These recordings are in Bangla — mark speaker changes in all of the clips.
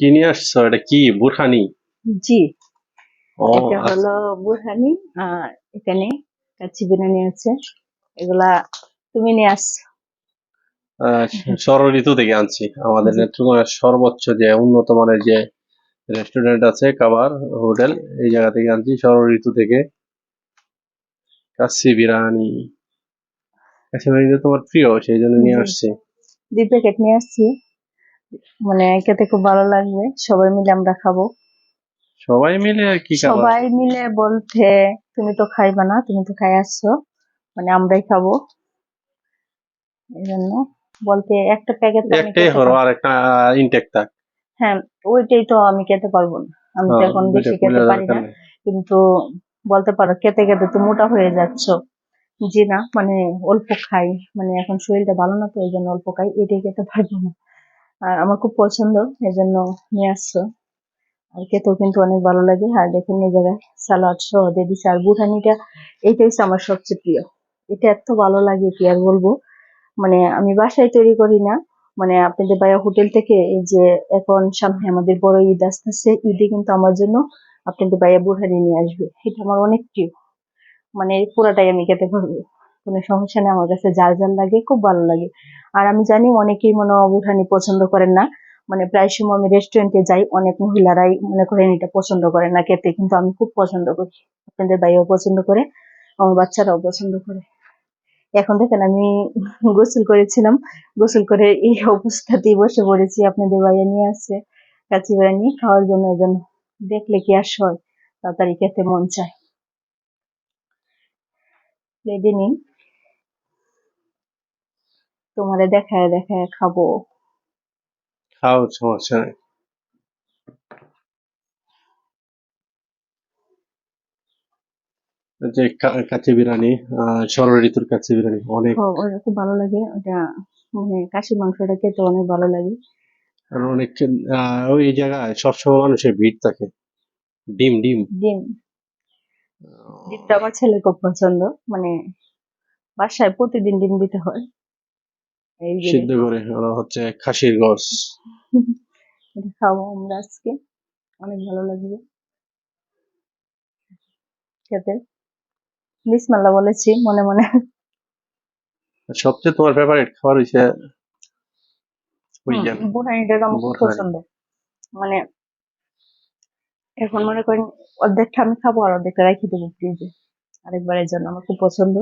Speaker 1: কি নিয়ে আসছো? এটা কি বুরহানি?
Speaker 2: জি।
Speaker 1: ও
Speaker 2: এটা
Speaker 1: আচ্ছা।
Speaker 2: হলো বুরহানি আর এখানে কাচ্চি বিরিয়ানি আছে। এগুলা তুমি নিয়ে আসছো
Speaker 1: আহ, ঋতু থেকে আনছি। আমাদের। নেত্রকোনার সর্বোচ্চ যে উন্নত মানের যে রেস্টুরেন্ট আছে খাবার হোটেল এই জায়গা থেকে আনছি ষড় ঋতু থেকে। কাচ্চি বিরিয়ানি। কাচ্চি বিরিয়ানি তোমার প্রিয় সেই জন্য নিয়ে আসছি।
Speaker 2: দুই প্যাকেট নিয়ে আসছি। মানে খেতে খুব ভালো লাগবে। সবাই মিলে আমরা খাব।
Speaker 1: সবাই মিলে আর কি
Speaker 2: সবাই মিলে বলতে তুমি তো খাইবা না তুমি তো খাই আসছো। মানে আমরাই খাব। এই জন্য বলতে একটা প্যাকেট
Speaker 1: একটাই হলো আর একটা ইনটেক থাক।
Speaker 2: হ্যাঁ ওইটাই তো আমি খেতে পারব না। আমি তো
Speaker 1: হ্যাঁ,
Speaker 2: এখন বেশি খেতে পারি না। কিন্তু বলতে পারো খেতে খেতে তো মোটা হয়ে যাচ্ছ। জি না মানে অল্প খাই। মানে এখন শরীরটা ভালো না তো এই জন্য অল্প খাই। এটাই খেতে পারব না। আর আমার খুব পছন্দ এই জন্য নিয়ে আসছো। আর খেতেও কিন্তু অনেক ভালো লাগে। আর দেখেন, এই জায়গায় সালাড সহ দিচ্ছে আর বুঠানিটা এইটাই আমার সবচেয়ে প্রিয়। এটা এত ভালো লাগে কি আর বলব? মানে আমি বাসায় তৈরি করি না। মানে আপনাদের বাইরে হোটেল থেকে এই যে এখন সামনে আমাদের বড় ঈদ আসতেছে, ঈদে কিন্তু আমার জন্য আপনাদের বাইরে বুড়ানি নিয়ে আসবে। এটা আমার অনেক প্রিয়। মানে পুরাটাই আমি খেতে পারব। কোনো সমস্যা নেই, আমার কাছে জাল জাল লাগে খুব ভালো লাগে। আর আমি জানি অনেকেই মনে হয় বুঠানি পছন্দ করেন না। মানে প্রায় সময় আমি রেস্টুরেন্টে যাই, অনেক মহিলারাই মনে করেন এটা পছন্দ করে না খেতে, কিন্তু আমি খুব পছন্দ করি। আপনাদের ভাইও পছন্দ করে, আমার বাচ্চারাও পছন্দ করে। এখন দেখেন আমি গোসল করেছিলাম, গোসল করে এই অবস্থাতেই বসে পড়েছি। আপনাদের ভাইয়া নিয়ে আসছে, কাচি নিয়ে খাওয়ার জন্য, এই জন্য। দেখলে কি আর সয়, তাড়াতাড়ি খেতে মন চায়। রেডি নিন। তোমারে দেখায় দেখায় খাব।
Speaker 1: খাও সমস্যা নেই। যে বিরিয়ানি আহ, ঋতুর বিরিয়ানি অনেক।
Speaker 2: খুব ভালো লাগে। ওটা মানে কাশি মাংসটা খেতে অনেক ভালো লাগে।
Speaker 1: আর অনেক ওই জায়গায় সবসময় মানুষের ভিড় থাকে। ডিম ডিম।
Speaker 2: ডিম। ডিমটা আমার ছেলের খুব পছন্দ। মানে বাসায় প্রতিদিন ডিম দিতে হয়।
Speaker 1: সিদ্ধ করে ওরা হচ্ছে খাসির গস
Speaker 2: খাব আমরা আজকে। অনেক ভালো লাগবে। খেতে। বিসমাল্লা বলেছি মনে মনে।
Speaker 1: সবচেয়ে তোমার ফেভারিট খাবার হইছে
Speaker 2: বুড়ানিটা আমার খুব পছন্দ। মানে এখন মনে করেন অর্ধেকটা আমি খাব আর অর্ধেকটা রেখে দেবো ফ্রিজে আরেকবারের জন্য আমার খুব পছন্দ।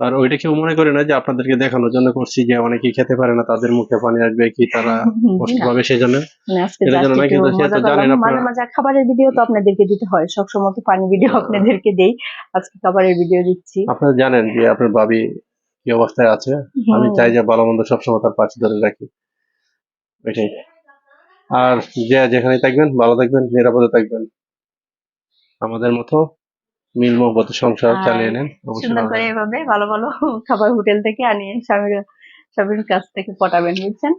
Speaker 1: আর ওইটা কেউ মনে করে না যে আপনাদেরকে দেখানোর জন্য করছি যে অনেকে খেতে পারে না তাদের মুখে পানি আসবে কি তারা কষ্ট পাবে সেই জন্য
Speaker 2: মানে
Speaker 1: না, কিন্তু সে তো জানেন আপনারা-
Speaker 2: মাঝে খাবারের ভিডিও তো আপনাদেরকে দিতে হয় তো পানি ভিডিও আপনাদেরকে দেই। আজকে খাবারের ভিডিও দিচ্ছি।
Speaker 1: আপনারা জানেন যে আপনার ভাবি কি অবস্থায় আছে। আমি চাই যে ভালো মন্দ সবসময় তার পাশে ধরে রাখি। ওইটাই আর যে যেখানে থাকবেন ভালো থাকবেন নিরাপদে থাকবেন। আমাদের মতো মিল সংসার চালিয়ে নেন
Speaker 2: সুন্দর করে এভাবে ভালো ভালো খাবার হোটেল থেকে আনিয়ে স্বামীর স্বামীর কাছ থেকে পটাবেন বুঝছেন?